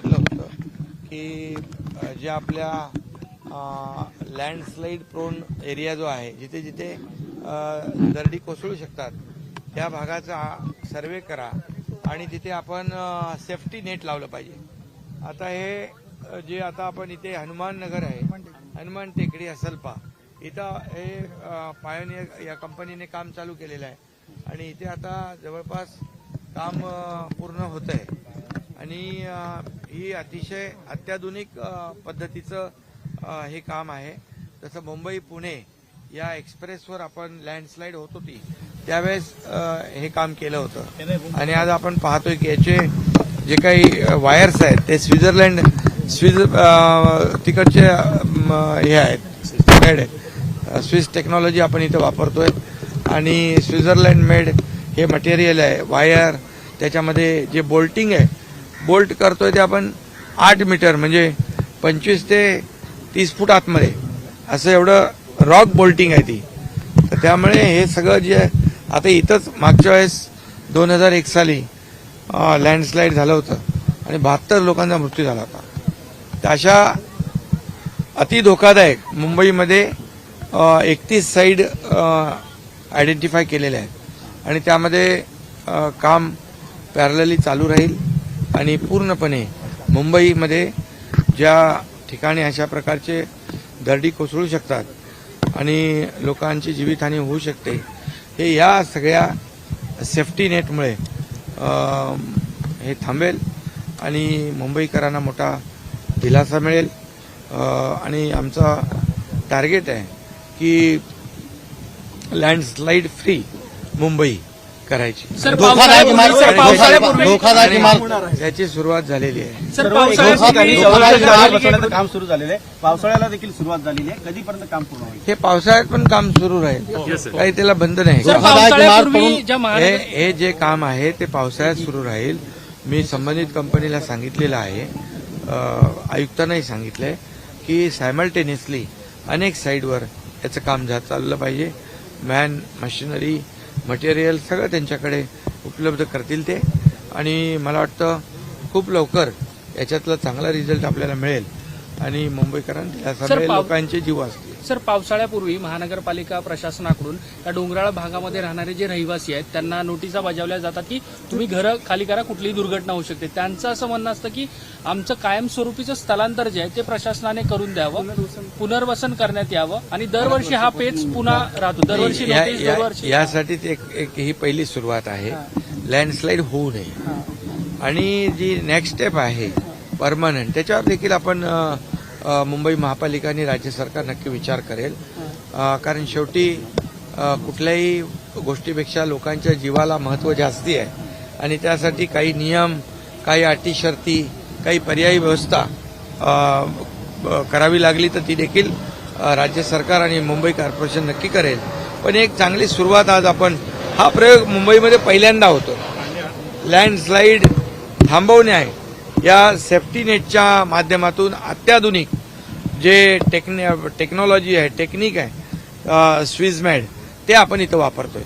की जे आपल्या लँडस्लाईड प्रोन एरिया जो आहे जिथे जिथे दरडी कोसळू शकतात त्या भागाचा सर्वे करा आणि तिथे आपण सेफ्टी नेट लावलं पाहिजे. आता हे जे आता आपण इथे हनुमान नगर आहे हनुमान टेकडी असलपा इथं हे पायोनियर या कंपनीने काम चालू केलेलं आहे. आणि इथे आता जवळपास काम पूर्ण होत आहे आणि ही अतिशय अत्याधुनिक पद्धतीचं हे काम आहे. जसं मुंबई पुणे या एक्सप्रेसवर आपण लँडस्लाईड होत होती त्यावेळेस हे काम केलं होतं. आणि आज आपण पाहतोय की याचे जे काही वायर्स आहेत ते स्वित्झर्लंड स्विज तिकडचे हे आहेत मेड स्विस टेक्नॉलॉजी आपण इथं वापरतोय. आणि स्वित्झर्लंड मेड हे मटेरियल आहे वायर त्याच्यामध्ये जे बोल्टिंग आहे बोल्ट करतोय ते आपण आठ मीटर म्हणजे पंचवीस ते तीस फूट आतमध्ये. असं एवढं रॉक बोल्टिंग आहे ती. तर त्यामुळे हे सगळं जे आता इथंच मागच्या वेळेस दोन हजार एक साली लँडस्लाईड झालं होतं आणि बहात्तर लोकांचा मृत्यू झाला होता. तर अशा अति धोकादायक मुंबईमध्ये एकतीस साईड आयडेंटिफाय केलेल्या आहेत. आणि त्यामध्ये काम पॅरलली चालू राहील. आणि पूर्णपणे मुंबईमध्ये ज्या ठिकाणी अशा प्रकारचे दरडी कोसळू शकतात आणि लोकांची जीवितहानी होऊ शकते हे या सगळ्या सेफ्टी नेटमुळे हे थांबेल आणि मुंबईकरांना मोठा दिलासा मिळेल. आणि आमचा टार्गेट आहे की लँडस्लाईड फ्री मुंबई. करायची. धोकादायक त्याची सुरुवात झालेली आहे. सर काम सुरू झालेलं आहे. पावसाळ्याला देखील सुरुवात झालेली आहे. कधीपर्यंत काम पूर्ण होईल? हे पावसाळ्यात पण काम सुरू राहील. काही त्याला बंद नाही. हे हे जे काम आहे ते पावसाळ्यात सुरू राहील. मी संबंधित कंपनीला सांगितलेलं आहे. आयुक्तांनाही सांगितलंय की सायमल्टेनियसली अनेक साईडवर त्याचं काम चाललं पाहिजे. मॅन मशिनरी मटेरियल सगळं त्यांच्याकडे उपलब्ध करतील ते. आणि मला वाटतं खूप लवकर याच्यातला चांगला रिझल्ट आपल्याला मिळेल. आणि मुंबईकरांना लोकांचे जीव असतील. सर पावसाळ्यापूर्वी महानगरपालिका प्रशासनाकडून या डोंगराळ भागामध्ये राहणारे जे रहिवासी आहेत त्यांना नोटिसा बजावल्या जातात की तुम्ही घरं खाली करा कुठलीही दुर्घटना होऊ शकते. त्यांचं असं म्हणणं असतं की आमचं कायमस्वरूपीचं स्थलांतर जे आहे ते प्रशासनाने करून द्यावं पुनर्वसन करण्यात यावं आणि दरवर्षी हा पेच पुन्हा राहतो. दरवर्षी नोटीस दरवर्षी यासाठी ही पहिली सुरुवात आहे. लँडस्लाईड होऊ नये. आणि जी नेक्स्ट स्टेप आहे परमनंट त्याच्यावर देखील आपण मुंबई महापालिका आणि राज्य सरकार नक्की विचार करेल. कारण शेवटी कुठल्याही गोष्टीपेक्षा लोकांच्या जीवाला महत्त्व जास्ती आहे. आणि त्यासाठी काही नियम काही अटी शर्ती काही पर्यायी व्यवस्था करावी लागली तर ती देखील राज्य सरकार आणि मुंबई कॉर्पोरेशन नक्की करेल. पण एक चांगली सुरुवात आज आपण हा प्रयोग मुंबईमध्ये पहिल्यांदा होतो लँडस्लाईड थांबवणे आहे. या सेफ्टी नेटच्या माध्यमातून अत्याधुनिक जे टेक्न टेक्नॉलॉजी आहे टेक्निक आहे स्विझमॅड ते आपण इथं वापरतोय.